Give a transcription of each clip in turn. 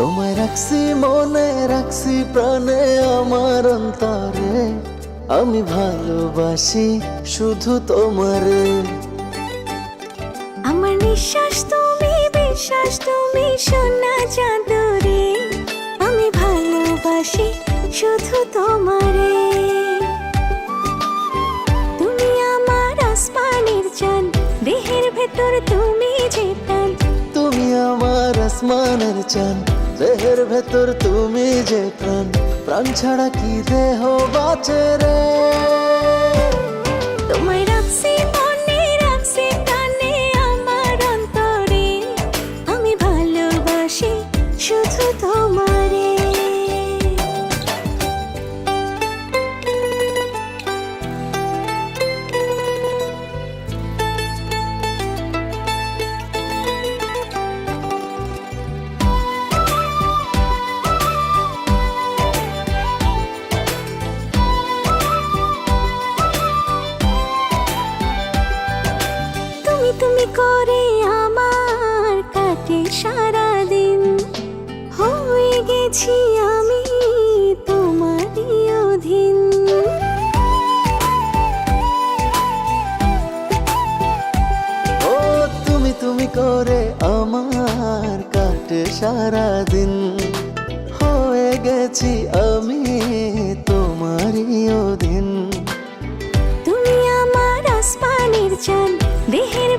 রাখছি মনে রাখছি প্রাণে আমার অন্তরে। আমি ভালোবাসি শুধু তোমারে। আমার নিঃশ্বাস তুমি বিশ্বাস তুমি সোনা চাঁদরে। আমি ভালোবাসি শুধু তোমারে। তুমি আমার আসমানের চান দেহের ভেতর তুমি যে তুমি আমার আসমানের চান দেহের ভেতর তুমি যে প্রাণ প্রাণ ছাড়া কি দেহ বাঁচে রে? করে আমার কাটে সারা দিন হয়ে গেছি আমি তোমারই অধীন। ও, তুমি তুমি করে আমার কাটে সারা দিন হয়ে গেছি আমি তোমারই অধীন।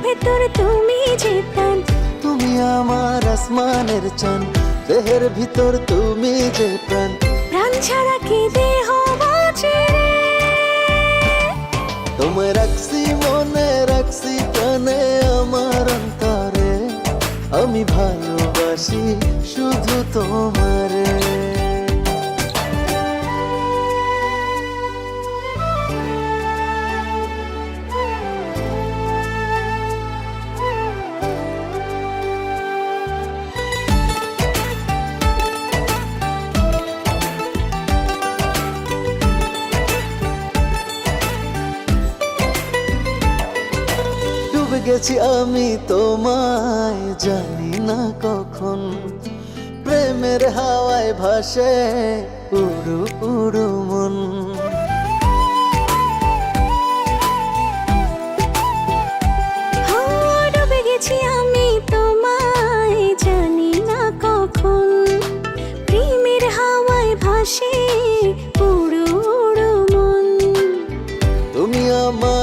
ভেতর তুমি যে প্রাণ। তুমি আমার আসমানের চান দেহের ভিতর তুমি যে প্রাণ। প্রাণ ছাড়া কি দেহ গেছি আমি তোমায়, জানি না কখন। প্রেমের হাওয়ায় ভাসে উড়ু উড়ু মন। গেছি আমি তোমায়, জানি না কখন। প্রেমের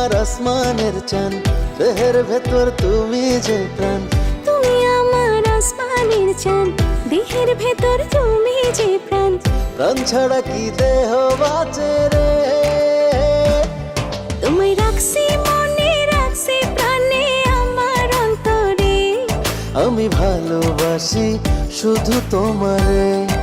আমার আসমানের চান। দেহের ভেতর তুমি যে প্রাণ। তুমি আমার আসমানের চান। দেহের ভেতর তুমি যে প্রাণ। প্রাণ ছাড়া কি দেহ বাঁচে রে? তোমায় রাখছি মনে রাখছি প্রাণে আমার অন্তরে। আমি ভালোবাসি শুধু তোমারে।